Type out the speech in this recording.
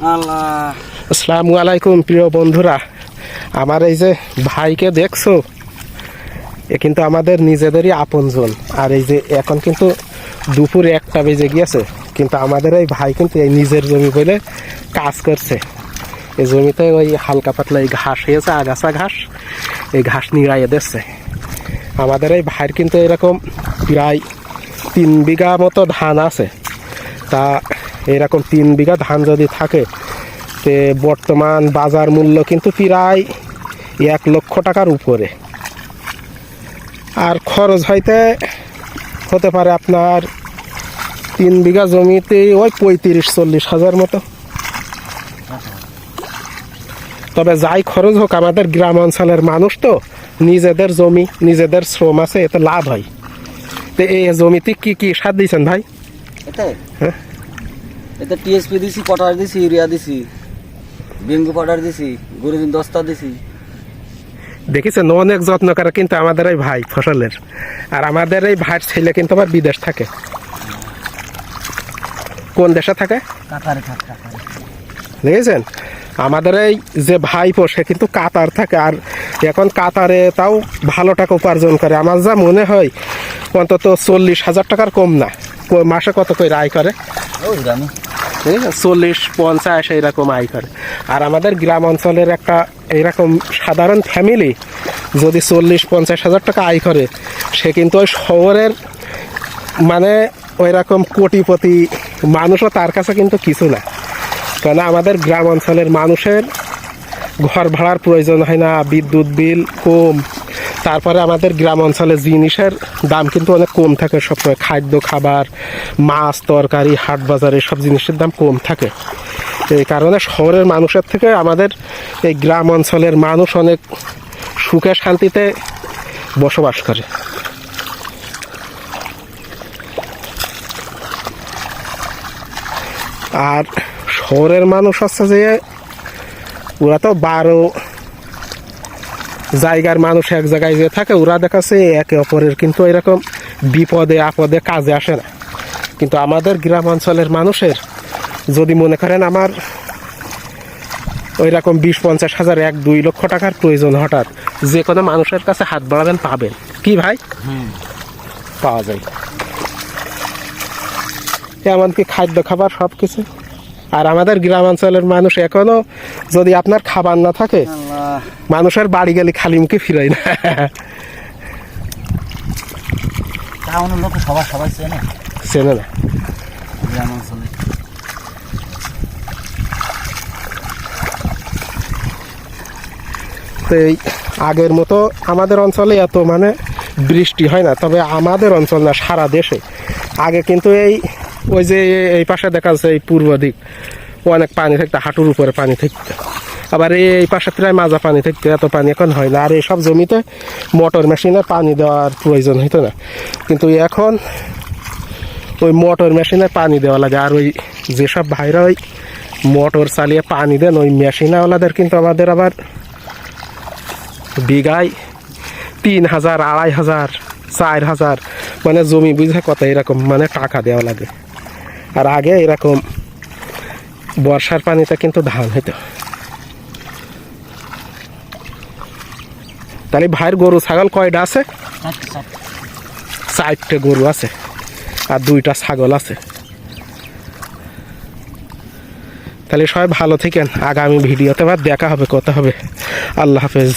আসসালামু আলাইকুম, প্রিয় বন্ধুরা। আমার এই যে ভাইকে দেখছ, এ কিন্তু আমাদের নিজেদেরই আপনজন। আর এই যে এখন কিন্তু দুপুর একটা বেজে গিয়েছে, কিন্তু আমাদের এই ভাই কিন্তু এই নিজের জমি বলে কাজ করছে। এই জমিতে ওই হালকা পাতলা এই ঘাস হয়েছে, আগাছা ঘাস, এই ঘাস নিড়াইয়ে দিচ্ছে। আমাদের এই ভাইয়ের কিন্তু এরকম প্রায় তিন বিঘা মতো ধান আছে। তা এরকম তিন বিঘা ধান যদি থাকে তে বর্তমান বাজার মূল্য কিন্তু প্রায় এক লক্ষ টাকার উপরে। আর খরচ হইতে হতে পারে আপনার তিন বিঘা জমিতে ওই পঁয়ত্রিশ চল্লিশ হাজার মতো। তবে যাই খরচ হোক আমাদের গ্রাম অঞ্চলের মানুষ তো নিজেদের জমি নিজেদের শ্রম আছে এতে লাভ হয়। তো এই জমিতে কি কি সার দিয়েছেন ভাই? হ্যাঁ। এতে টিএসপি দিছি পটাশ দিছি ইউরিয়া দিছি বিঙ্গু পাউডার দিছি গরুদিন দস্তা দিছি। দেখেছেন অনেক যত্ন করে কিন্তু আমাদের এই ভাই ফসলের। আর আমাদের এই ভাইয়ের ছেলে কিন্তু আবার বিদেশ থাকে। কোন দেশে থাকে? দেখেছেন? আমাদের এই যে ভাই পোষে কিন্তু কাতার থাকে। আর এখন কাতারে তাও ভালো টাকা উপার্জন করে। আমার যা মনে হয় অন্তত চল্লিশ হাজার টাকার কম না। মাসে কত করে আয় করে? চল্লিশ, পঞ্চাশ, এইরকম আয় করে আর আমাদের গ্রাম অঞ্চলের একটা এইরকম সাধারণ ফ্যামিলি যদি চল্লিশ, পঞ্চাশ হাজার টাকা আয় করে, সে কিন্তু ওই শহরের মানে ওই রকম কোটিপতি মানুষও তার কাছে কিন্তু কিছু না। কেন আমাদের গ্রাম অঞ্চলের মানুষের ঘর ভাড়ার প্রয়োজন হয় না, বিদ্যুৎ বিল, কম। তারপরে আমাদের গ্রাম অঞ্চলে জিনিসের দাম কিন্তু অনেক কম থাকে সবসময়। খাদ্য, খাবার, মাছ, তরকারি, হাট বাজার, এসব জিনিসের দাম কম থাকে। এই কারণে শহরের মানুষের থেকে আমাদের এই গ্রাম অঞ্চলের মানুষ অনেক সুখে শান্তিতে বসবাস করে। আর শহরের মানুষ হচ্ছে যে, ওরা তো বারো জায়গার মানুষ এক জায়গায় যে থাকে ওরা দেখাচ্ছে একে অপরের কিন্তু এরকম বিপদে আপদে কাজে আসে না। কিন্তু আমাদের গ্রাম অঞ্চলের মানুষের যদি মনে করেন আমার ওই রকম বিশ পঞ্চাশ হাজার এক দুই লক্ষ টাকার প্রয়োজন হঠাৎ যে কোনো মানুষের কাছে হাত বাড়াবেন পাবেন। কি ভাই? পাওয়া যায়। এমনকি খাদ্য খাবার সব কিছু আর আমাদের গ্রামাঞ্চলের মানুষ এখনও যদি আপনার খাবার না থাকে মানুষের বাড়ি গেলে খালি মুখে ফিরাই না। টাউনের লোক সবার সবাই চেনে। চেনে না। তো এই আগের মতো আমাদের অঞ্চলে এত মানে বৃষ্টি হয় না তবে আমাদের অঞ্চল না সারা দেশে। আগে কিন্তু এই ওই যে এই পাশে দেখা যাচ্ছে এই পূর্ব দিক। অনেক পানি থাকতো, হাঁটুর উপরে পানি থাকতো। আবার এই পাশে প্রায় মাজা পানি থাকতো, এত পানি এখন হয় না। আর এইসব জমিতে মোটর মেশিনে পানি দেওয়ার প্রয়োজন হইতো না। কিন্তু এখন ওই মোটর মেশিনে পানি দেওয়া লাগে। আর ওই যেসব ভাইরা ওই মোটর চালিয়ে পানি দেন, ওই মেশিনওয়ালাদের কিন্তু আমাদের আবার বিঘায় তিন হাজার, আড়াই হাজার, চার হাজার মানে জমি বুঝে কত এরকম মানে টাকা দেওয়া লাগে। আর আগে এরকম বর্ষার পানিতে কিন্তু ধান হইতো। তাহলে ভাইয়ের গরু ছাগল কয়টা আছে? চারটে গরু আছে আর দুইটা ছাগল আছে। তাহলে সবাই ভালো থাকেন। আগামী ভিডিওতে আবার দেখা হবে কথা হবে। আল্লাহ হাফেজ।